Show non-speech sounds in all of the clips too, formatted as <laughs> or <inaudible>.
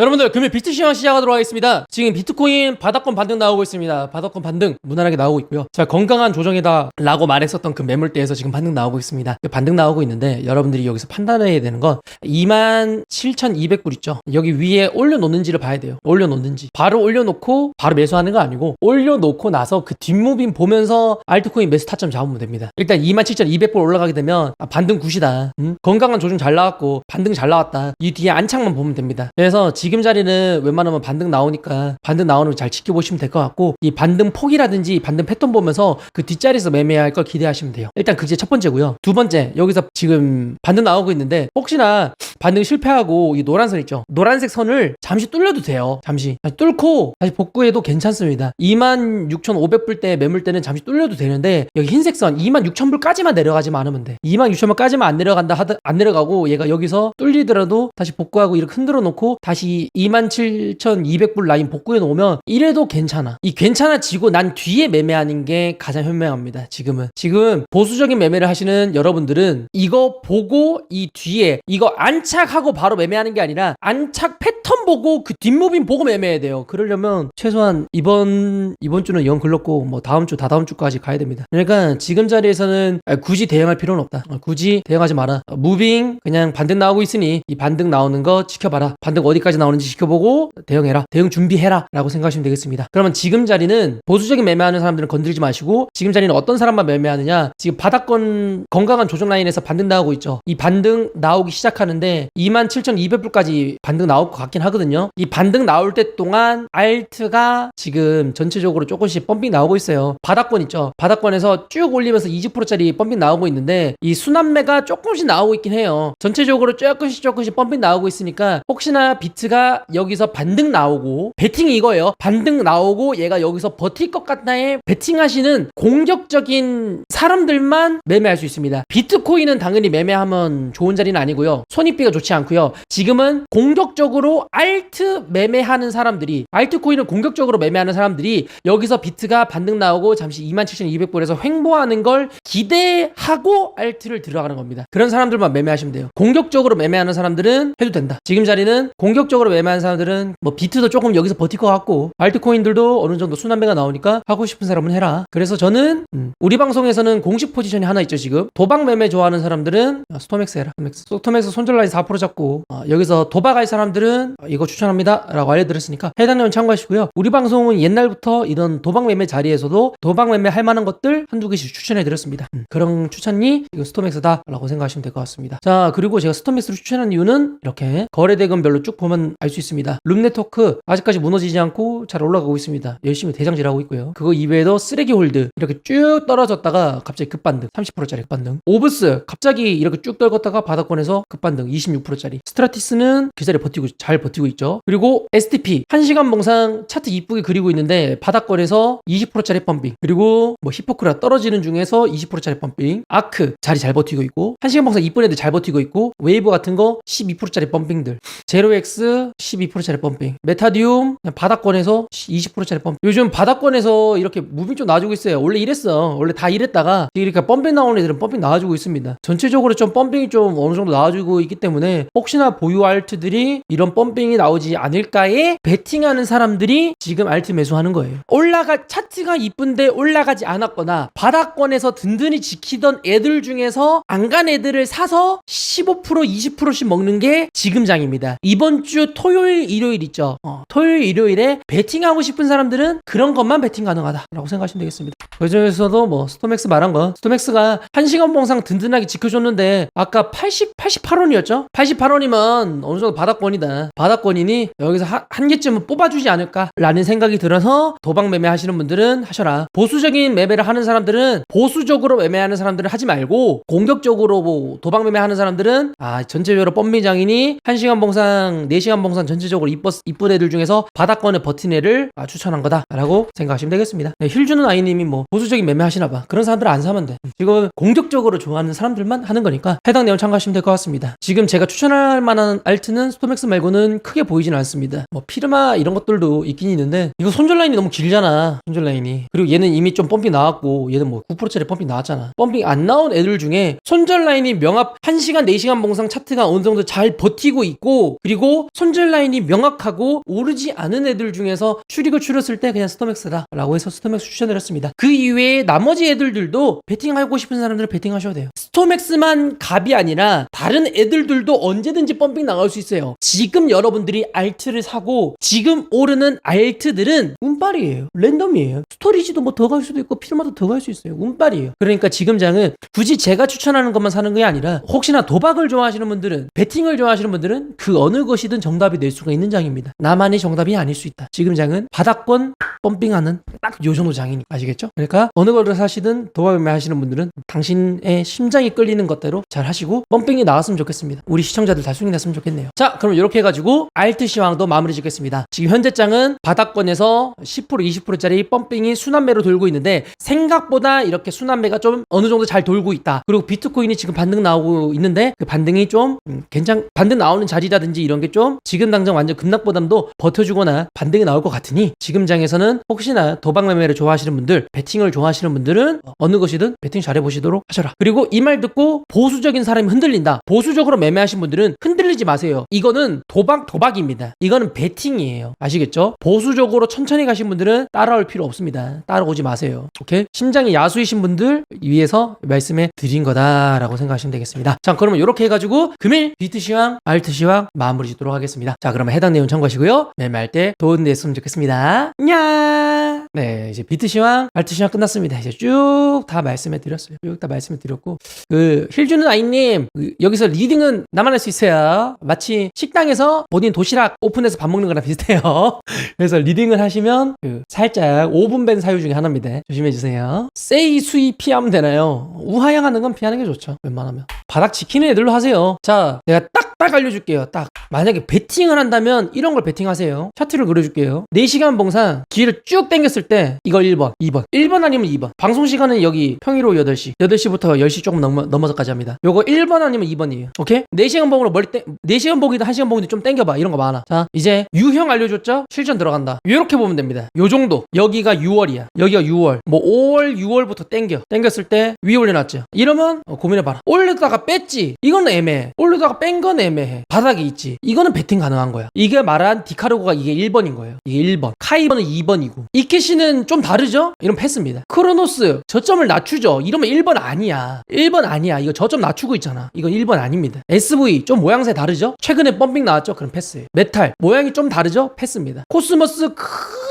여러분들 금일 비트 시황 시작하도록 하겠습니다. 지금 비트코인 바닥권 반등 나오고 있습니다. 바닥권 반등 무난하게 나오고 있고요. 자 건강한 조정이다 라고 말했었던 그 매물대에서 지금 반등 나오고 있습니다. 반등 나오고 있는데 여러분들이 여기서 판단해야 되는 건 27,200불 있죠. 여기 위에 올려놓는지를 봐야 돼요. 올려놓는지. 바로 올려놓고 바로 매수하는 거 아니고 올려놓고 나서 그 뒷무빙 보면서 알트코인 매수 타점 잡으면 됩니다. 일단 27,200불 올라가게 되면 아, 반등 굿이다. 음? 건강한 조정 잘 나왔고 반등 잘 나왔다. 이 뒤에 안착만 보면 됩니다. 그래서 지금 자리는 웬만하면 반등 나오니까 반등 나오는 거잘 지켜보시면 될 것 같고 이 반등 폭이라든지 반등 패턴 보면서 그 뒷자리에서 매매할 걸 기대하시면 돼요. 일단 그게 첫 번째고요. 두 번째 여기서 지금 반등 나오고 있는데 혹시나 반등 실패하고 이 노란 선 있죠. 노란색 선을 잠시 뚫려도 돼요. 잠시 다시 뚫고 다시 복구해도 괜찮습니다. 26,500불 대 매물 때는 잠시 뚫려도 되는데 여기 흰색 선 26,000불까지만 내려가지만 않으면 돼. 26,000불까지만 안 내려간다 하드 안 내려가고 얘가 여기서 뚫리더라도 다시 복구하고 이렇게 흔들어 놓고 다시 27,200불 라인 복구해 놓으면 이래도 괜찮아. 이 괜찮아지고 난 뒤에 매매하는 게 가장 현명합니다. 지금은 지금 보수적인 매매를 하시는 여러분들은 이거 보고 이 뒤에 이거 안 착하고 바로 매매하는 게 아니라 안착 패턴 보고 그 뒷무빙 보고 매매해야 돼요. 그러려면 최소한 이번 이번 주는 영 글렀고 뭐 다음 주 다다음 주까지 가야 됩니다. 그러니까 지금 자리에서는 아, 굳이 대응할 필요는 없다. 어, 굳이 대응하지 마라. 어, 무빙 그냥 반등 나오고 있으니 이 반등 나오는 거 지켜봐라. 반등 어디까지 나오는지 지켜보고 대응해라. 대응 준비해라라고 생각하시면 되겠습니다. 그러면 지금 자리는 보수적인 매매하는 사람들은 건드리지 마시고 지금 자리는 어떤 사람만 매매하느냐? 지금 바닥권 건강한 조정 라인에서 반등 나오고 있죠. 이 반등 나오기 시작하는데 27,200불까지 반등 나올 것 같긴 하거든요. 이 반등 나올 때 동안 알트가 지금 전체적으로 조금씩 펌핑 나오고 있어요. 바닥권 있죠. 바닥권에서 쭉 올리면서 20%짜리 펌핑 나오고 있는데 이 순환매가 조금씩 나오고 있긴 해요. 전체적으로 조금씩 조금씩 펌핑 나오고 있으니까 혹시나 비트가 여기서 반등 나오고 베팅이 이거예요. 반등 나오고 얘가 여기서 버틸 것 같나에 베팅하시는 공격적인 사람들만 매매할 수 있습니다. 비트코인은 당연히 매매하면 좋은 자리는 아니고요. 손익비가 좋지 않고요. 지금은 공격적으로 알트 매매하는 사람들이 알트코인을 공격적으로 매매하는 사람들이 여기서 비트가 반등 나오고 잠시 27,200불에서 횡보하는 걸 기대하고 알트를 들어가는 겁니다. 그런 사람들만 매매하시면 돼요. 공격적으로 매매하는 사람들은 해도 된다. 지금 자리는 공격적으로 매매하는 사람들은 뭐 비트도 조금 여기서 버틸 것 같고 알트코인들도 어느 정도 순환매가 나오니까 하고 싶은 사람은 해라. 그래서 저는 음, 우리 방송에서는 공식 포지션이 하나 있죠 지금 도박 매매 좋아하는 사람들은 아, 스토맥스 해라. 스토맥스, 스토맥스 손절 라인 4% 잡고 어, 여기서 도박할 사람들은 어, 이거 추천합니다 라고 알려드렸으니까 해당 내용 참고하시고요. 우리 방송은 옛날부터 이런 도박 매매 자리에서도 도박 매매 할 만한 것들 한두 개씩 추천해드렸습니다. 음, 그런 추천이 이거 스토맥스다 라고 생각하시면 될 것 같습니다. 자 그리고 제가 스토맥스를 추천한 이유는 이렇게 거래 대금별로 쭉 보면 알 수 있습니다. 룸 네트워크 아직까지 무너지지 않고 잘 올라가고 있습니다. 열심히 대장질하고 있고요. 그거 이외에도 쓰레기 홀드 이렇게 쭉 떨어졌다가 갑자기 급반등 30%짜리 급반등 오브스 갑자기 이렇게 쭉 떨궜다가 바닥권에서 급반등 26%짜리. 스트라티스는 그 자리에 버티고 잘 버티고 있죠. 그리고 STP 1시간 봉상 차트 이쁘게 그리고 있는데 바닥권에서 20%짜리 펌핑. 그리고 뭐 히포크라 떨어지는 중에서 20%짜리 펌핑. 아크 자리 잘 버티고 있고 1시간 봉상 이쁜 애들 잘 버티고 있고 웨이브 같은 거 12%짜리 펌핑들. 제로엑스 12%짜리 펌핑. 메타디움 바닥권에서 20%짜리 펌핑 요즘 바닥권에서 이렇게 무빙 좀 나와주고 있어요. 원래 이랬어. 원래 다 이랬다가. 이렇게 펌핑 나오는 애들은 펌핑 나와주고 있습니다. 전체적으로 좀 펌핑이 좀 어느 정도 나와주고 있기 때문에 혹시나 보유 알트들이 이런 펌핑이 나오지 않을까에 베팅하는 사람들이 지금 알트 매수하는 거예요. 올라가 차트가 이쁜데 올라가지 않았거나 바닥권에서 든든히 지키던 애들 중에서 안 간 애들을 사서 15% 20%씩 먹는 게 지금 장입니다. 이번 주 토요일 일요일 있죠? 어, 토요일 일요일에 베팅하고 싶은 사람들은 그런 것만 베팅 가능하다라고 생각하시면 되겠습니다. 그 중에서도 뭐 스토맥스 말한 거. 스토맥스가 1시간 봉상 든든하게 지켜줬는데 아까 80 88원이었죠 88원이면 어느 정도 바닥권이다. 바닥권이니 여기서 한, 한 개쯤은 뽑아주지 않을까라는 생각이 들어서 도박 매매 하시는 분들은 하셔라. 보수적인 매매를 하는 사람들은 보수적으로 매매하는 사람들은 하지 말고 공격적으로 뭐 도박 매매하는 사람들은 아 전체적으로 뻔미장이니 1시간 봉상 4시간 봉상 전체적으로 이뻤, 이쁜 애들 중에서 바닥권에 버틴 애를 아, 추천한 거다라고 생각하시면 되겠습니다. 네, 힐주는 아이님이 뭐 보수적인 매매 하시나 봐. 그런 사람들 안 사면 돼. 지금 공격적으로 좋아하는 사람들만 하는 거니까 해당 내용 참고하시면 될 것 같습니다. 지금 제가 추천할 만한 알트는 스토맥스 말고는 크게 보이진 않습니다. 뭐 피르마 이런 것들도 있긴 있는데 이거 손절 라인이 너무 길잖아. 손절 라인이. 그리고 얘는 이미 좀 펌핑 나왔고 얘는 뭐 9%짜리 펌핑 나왔잖아. 펌핑 안 나온 애들 중에 손절 라인이 명확 1시간 4시간 봉상 차트가 어느 정도 잘 버티고 있고 그리고 손절 라인이 명확하고 오르지 않은 애들 중에서 추리고 추렸을 때 그냥 스토맥스다 라고 해서 스토맥스 추천드렸습니다. 그 이외에 나머지 애들들도 베팅하고 싶은 사람들은 베팅하셔도 돼요. 스토맥스만 갑이 아니라 다른 애들들 도 언제든지 펌핑 나갈 수 있어요. 지금 여러분들이 알트를 사고 지금 오르는 알트들은 운빨이에요. 랜덤이에요. 스토리지도 뭐 더 갈 수도 있고 필마도 더갈 수 있어요. 운빨이에요. 그러니까 지금 장은 굳이 제가 추천하는 것만 사는 게 아니라 혹시나 도박을 좋아하시는 분들은 베팅을 좋아하시는 분들은 그 어느 것이든 정답이 될 수가 있는 장입니다. 나만의 정답이 아닐 수 있다. 지금 장은 바닥권 펌핑하는 딱 요 정도 장이니 아시겠죠? 그러니까 어느 거를 사시든 도박 매매 하시는 분들은 당신의 심장이 끌리는 것대로 잘 하시고 펌핑이 나왔으면 좋겠습니다. 우리 시청자들 다 수익 났으면 좋겠네요. 자, 그럼 이렇게 해가지고 알트 시황도 마무리 짓겠습니다. 지금 현재 장은 바닥권에서 10% 20%짜리 펌핑이 순환매로 돌고 있는데 생각보다 이렇게 순환매가 좀 어느 정도 잘 돌고 있다. 그리고 비트코인이 지금 반등 나오고 있는데 그 반등이 좀 음, 괜찮 반등 나오는 자리라든지 이런 게 좀 지금 당장 완전 급락보담도 버텨주거나 반등이 나올 것 같으니 지금 장에서는 혹시나 도박 매매를 좋아하시는 분들, 베팅을 좋아하시는 분들은 어느 것이든 베팅 잘해 보시도록 하셔라. 그리고 이 말 듣고 보수적인 사람이 흔들린다. 보수적으로 매매하신 분들은 흔들리지 마세요. 이거는 도박 도박입니다. 이거는 베팅이에요. 아시겠죠? 보수적으로 천천히 가신 분들은 따라올 필요 없습니다. 따라오지 마세요. 오케이? 심장이 야수이신 분들 위해서 말씀해 드린 거다라고 생각하시면 되겠습니다. 자, 그러면 이렇게 해가지고 금일 비트 시황, 알트 시황 마무리 짓도록 하겠습니다. 자, 그러면 해당 내용 참고하시고요. 매매할 때 도움 됐으면 좋겠습니다. 냐! 네, 이제 비트 시황, 알트 시황 끝났습니다. 이제 쭉 다 말씀해 드렸어요. 쭉 다 말씀해 드렸고 그 힐주는 아이님 그 여기서 리딩은 나만 할 수 있어요. 마치 식당에서 본인 도시락 오픈해서 밥 먹는 거랑 비슷해요. <laughs> 그래서 리딩을 하시면 그 살짝 5분 밴 사유 중에 하나입니다. 조심해 주세요. 세이 수이 피하면 되나요? 우하향하는 건 피하는 게 좋죠. 웬만하면 바닥 지키는 애들로 하세요. 자, 내가 딱 딱 알려줄게요. 딱 만약에 베팅을 한다면 이런 걸 베팅하세요. 차트를 그려줄게요. 4시간 봉상 기회를 쭉 당겼을 때 이거 1번, 2번, 1번 아니면 2번. 방송 시간은 여기 평일 오후 8시, 8시부터 10시 조금 넘어, 넘어서까지 합니다. 요거 1번 아니면 2번이에요. 오케이? 4시간 봉으로 머리 땡, 4시간 봉이든 1시간 봉이든 좀 땡겨봐. 이런 거 많아. 자, 이제 유형 알려줬죠? 실전 들어간다. 이렇게 보면 됩니다. 요 정도. 여기가 6월이야. 여기가 6월. 뭐 5월, 6월부터 땡겨. 땡겼을 때 위에 올려놨죠. 이러면 어, 고민해봐라. 올 뺐지. 이건 애매해. 올려다가 뺀 건 애매해. 바닥에 있지. 이거는 베팅 가능한 거야. 이게 말한 디카르고가 이게 1번인 거예요. 이게 1번. 카이버는 2번이고. 이케시는 좀 다르죠? 이런 패스입니다. 크로노스 저점을 낮추죠. 이러면 1번 아니야. 1번 아니야. 이거 저점 낮추고 있잖아. 이건 1번 아닙니다. SV 좀 모양새 다르죠? 최근에 펌핑 나왔죠? 그럼 패스예요. 메탈 모양이 좀 다르죠? 패스입니다. 코스모스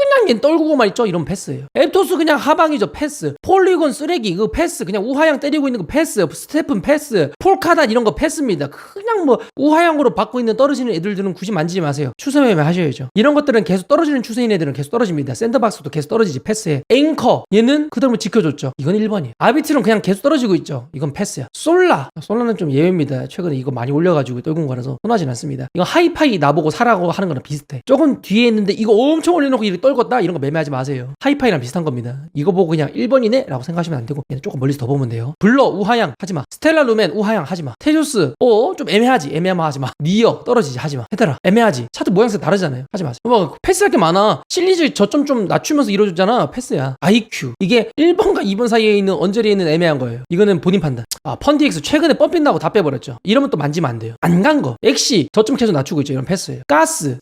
그냥 얜 떨구고만 있죠? 이런 패스예요. 앱토스 그냥 하방이죠? 패스. 폴리곤 쓰레기 이거 패스. 그냥 우하향 때리고 있는 거 패스. 스테픈 패스. 폴카단 이런 거 패스입니다. 그냥 뭐 우하향으로 받고 있는 떨어지는 애들들은 굳이 만지지 마세요. 추세 매매 하셔야죠. 이런 것들은 계속 떨어지는 추세인 애들은 계속 떨어집니다. 샌드박스도 계속 떨어지지 패스해. 앵커 얘는 그대로 지켜줬죠. 이건 1번이에요. 아비트는 그냥 계속 떨어지고 있죠. 이건 패스야. 솔라. 솔라는 좀 예외입니다. 최근에 이거 많이 올려가지고 떨군 거라서 흔하진 않습니다. 이거 하이파이 나보고 사라고 하는 거랑 비슷해. 조금 뒤에 있는데 이거 엄청 올려놓고 이렇게 떨 궜다 이런 거 매매하지 마세요. 하이파이랑 비슷한 겁니다. 이거 보고 그냥 1번이네 라고 생각하시면 안 되고 얘는 조금 멀리서 더 보면 돼요. 블러 우하향 하지마. 스텔라 루멘 우하향 하지마. 테조스 어좀 애매하지 애매하면 하지마. 니어 떨어지지 하지마. 헤드라 애매하지. 차트 모양새 다르잖아요. 하지 마세요. 뭐 패스할 게 많아. 실리즈 저점 좀 낮추면서 이뤄주잖아. 패스야. IQ 이게 1번과 2번 사이에 있는 언저리에 있는 애매한 거예요. 이거는 본인 판단. 아 펀디엑스 최근에 펌핀다고 다 빼버렸죠. 이러면 또 만지면 안 돼요. 안 간 거. 엑시 저점 계속 낮추고 있죠. 이런 패스예요. 가스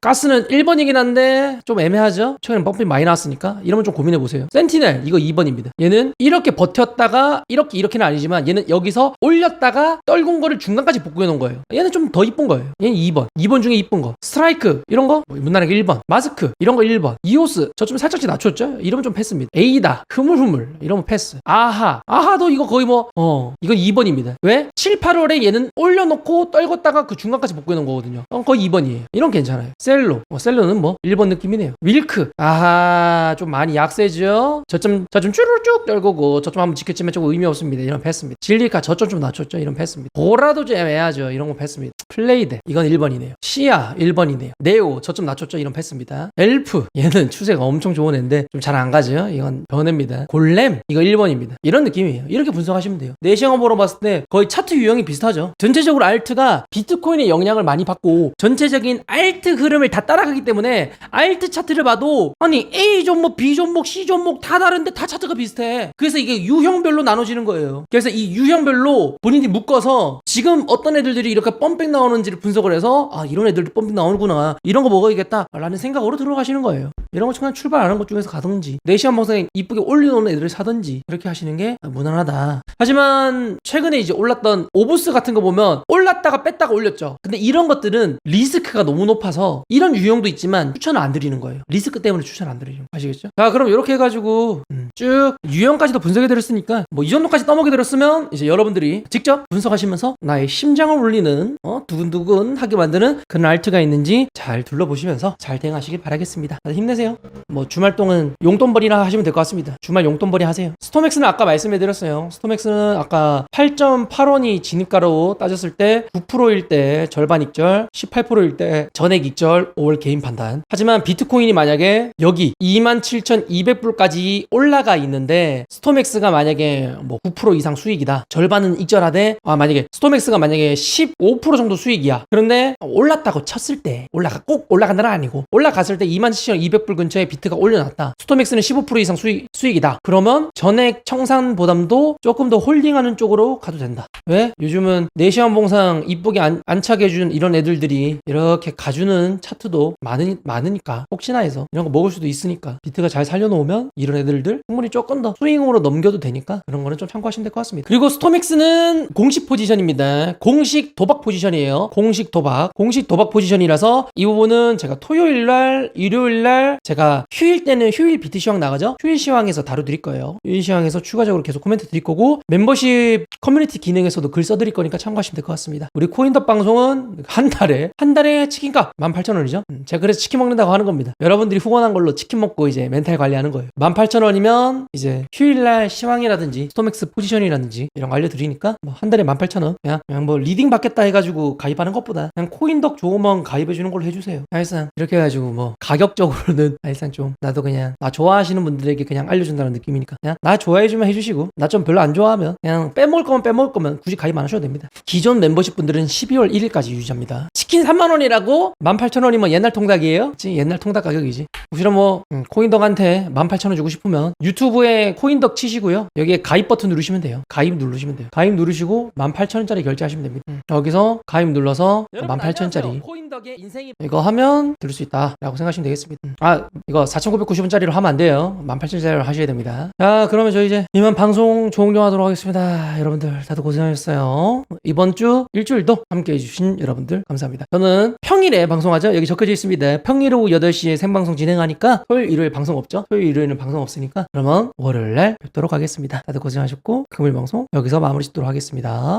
가스는 1번이긴 한데 좀 애매하죠? 최근에 펌핑 많이 나왔으니까 이러면 좀 고민해 보세요. 센티넬 이거 2번입니다. 얘는 이렇게 버텼다가 이렇게 이렇게는 아니지만 얘는 여기서 올렸다가 떨군 거를 중간까지 복구해 놓은 거예요. 얘는 좀 더 이쁜 거예요. 얘는 2번. 2번 중에 이쁜 거. 스트라이크 이런 거 뭐, 무난하게 1번. 마스크 이런 거 1번. 이오스 저 좀 살짝씩 낮췄죠? 이러면 좀 패스입니다. 에이다 흐물흐물 이러면 패스. 아하 아하도 이거 거의 뭐 어 이건 2번입니다. 왜? 7, 8월에 얘는 올려놓고 떨궜다가 그 중간까지 복구해 놓은 거거든요. 어, 거의 2번이에요. 이런 거 괜찮아요. 셀로. 어, 셀로는 뭐 일본 느낌이 네요. 윌크. 아하 좀 많이 약세죠. 저점 저좀 쭈르륵 떨고고 저점 한번 지켰지만 조금 의미 없습니다. 이런 패스입니다. 진리카 저점 좀 낮췄죠. 이런 패스입니다. 보라도 좀 애매하죠. 이런 거 패스입니다. 플레이드 이건 1번이네요. 시아 1번이네요. 네오 저점 낮췄죠. 이런 패스입니다. 엘프 얘는 추세가 엄청 좋은 애인데 좀 잘 안 가죠. 이건 변해입니다. 골렘 이거 1번입니다. 이런 느낌이에요. 이렇게 분석하시면 돼요. 내시경업으로 봤을 때 거의 차트 유형이 비슷하죠. 전체적으로 알트가 비트코인의 영향을 많이 받고 전체적인 알트 흐름을 다 따라가기 때문에 알트 차트를 봐도 아니 A 종목, B 종목, C 종목 다 다른데 다 차트가 비슷해. 그래서 이게 유형별로 나눠지는 거예요. 그래서 이 유형별로 본인이 묶어서 지금 어떤 애들들이 이렇게 펌백 나오는지를 분석을 해서 아 이런 애들도 펌백 나오는구나 이런 거 먹어야겠다 라는 생각으로 들어가시는 거예요. 이런 거 그냥 출발하는 것 중에서 가든지 4시간 방송에 이쁘게 올려놓는 애들을 사든지 그렇게 하시는 게 무난하다. 하지만 최근에 이제 올랐던 오브스 같은 거 보면 올랐다가 뺐다가 올렸죠. 근데 이런 것들은 리스크가 너무 높아서 이런 유형도 있지만 추천을 안 드리는 거예요. 리스크 때문에 추천 안 드리죠. 아시겠죠? 자 그럼 이렇게 해가지고 음, 쭉 유형까지도 분석해 드렸으니까 뭐 이 정도까지 떠먹여 드렸으면 이제 여러분들이 직접 분석하시면서 나의 심장을 울리는 어, 두근두근 하게 만드는 그런 알트가 있는지 잘 둘러보시면서 잘 대응하시길 바라겠습니다. 힘내세요. 뭐 주말 동안 용돈벌이나 하시면 될 것 같습니다. 주말 용돈벌이 하세요. 스토맥스는 아까 말씀해 드렸어요. 스토맥스는 아까 8.8원이 진입가로 따졌을 때 9%일 때 절반 익절, 18%일 때 전액 익절 5월 개인 판단. 하지만 비트코인이 만약에 여기 27,200불까지 올라가 있는데 스토맥스가 만약에 뭐 9% 이상 수익이다. 절반은 익절하되 아 만약에 스 토맥스가 만약에 15% 정도 수익이야. 그런데 올랐다고 쳤을 때 올라가 꼭 올라간다는 아니고 올라갔을 때 27,200불 근처에 비트가 올려놨다. 스토맥스는 15% 이상 수익, 수익이다. 그러면 전액 청산 보담도 조금 더 홀딩하는 쪽으로 가도 된다. 왜? 요즘은 내시간 봉상 이쁘게 안, 안착 해준 이런 애들들이 이렇게 가주는 차트도 많으니, 많으니까 혹시나 해서 이런 거 먹을 수도 있으니까 비트가 잘 살려놓으면 이런 애들들 충분히 조금 더 스윙으로 넘겨도 되니까 그런 거는 좀 참고하시면 될 것 같습니다. 그리고 스토맥스는 공식 포지션입니다. 공식 도박 포지션이에요. 공식 도박. 공식 도박 포지션이라서 이 부분은 제가 토요일 날, 일요일 날 제가 휴일 때는 휴일 비트 시황 나가죠? 휴일 시황에서 다뤄 드릴 거예요. 휴일 시황에서 추가적으로 계속 코멘트 드릴 거고 멤버십 커뮤니티 기능에서도 글 써드릴 거니까 참고하시면 될 것 같습니다. 우리 코인더 방송은 한 달에 한 달에 치킨값 18,000원이죠. 음, 제가 그래서 치킨 먹는다고 하는 겁니다. 여러분들이 후원한 걸로 치킨 먹고 이제 멘탈 관리하는 거예요. 18,000원이면 이제 휴일날 시황이라든지 스토맥스 포지션이라든지 이런 거 알려드리니까 뭐 한 달에 18,000원 그냥, 그냥 뭐 리딩 받겠다 해가지고 가입하는 것보다 그냥 코인덕 좋으면 가입해주는 걸로 해주세요. 사실상 이렇게 해가지고 뭐 가격적으로는 <laughs> 사실상 좀 나도 그냥 나 좋아하시는 분들에게 그냥 알려준다는 느낌이니까 그냥 나 좋아해주면 해주시고 나 좀 별로 안 좋아하면 그냥 빼먹을 거면 빼먹을 거면 굳이 가입 안 하셔도 됩니다. 기존 멤버십 분들은 12월 1일까지 유지합니다. 치킨 3만 원이라고 18,000원이면 옛날 통닭이에요? 그치? 옛날 통닭 가격이지. 혹시나 뭐 음, 코인덕한테 18,000원 주고 싶으면 유튜브에 코인덕 치시고요. 여기에 가입 버튼 누르시면 돼요. 가입 누르시면 돼요. 가입 누르시고 18,000원짜리 결제하시면 됩니다. 음, 여기서 가입 눌러서 18,000원짜리 코인덕의 인생이 이거 하면 들을 수 있다라고 생각하시면 되겠습니다. 음. 아 이거 4,990원짜리로 하면 안 돼요. 18,000원짜리로 하셔야 됩니다. 자 그러면 저희 이제 이만 방송 종료하도록 하겠습니다. 여러분들 다들 고생하셨어요. 이번 주 일주일도 함께 해주신 여러분들 감사합니다. 저는 평일에 방송하죠. 여기 적혀져 있습니다. 평일 오후 8시에 생방송 진행하니까 토요일 일요일 방송 없죠. 토요일 일요일은 방송 없으니까 그러면 월요일 날 뵙도록 하겠습니다. 다들 고생하셨고 금요일 방송 여기서 마무리 짓도록 하겠습니다.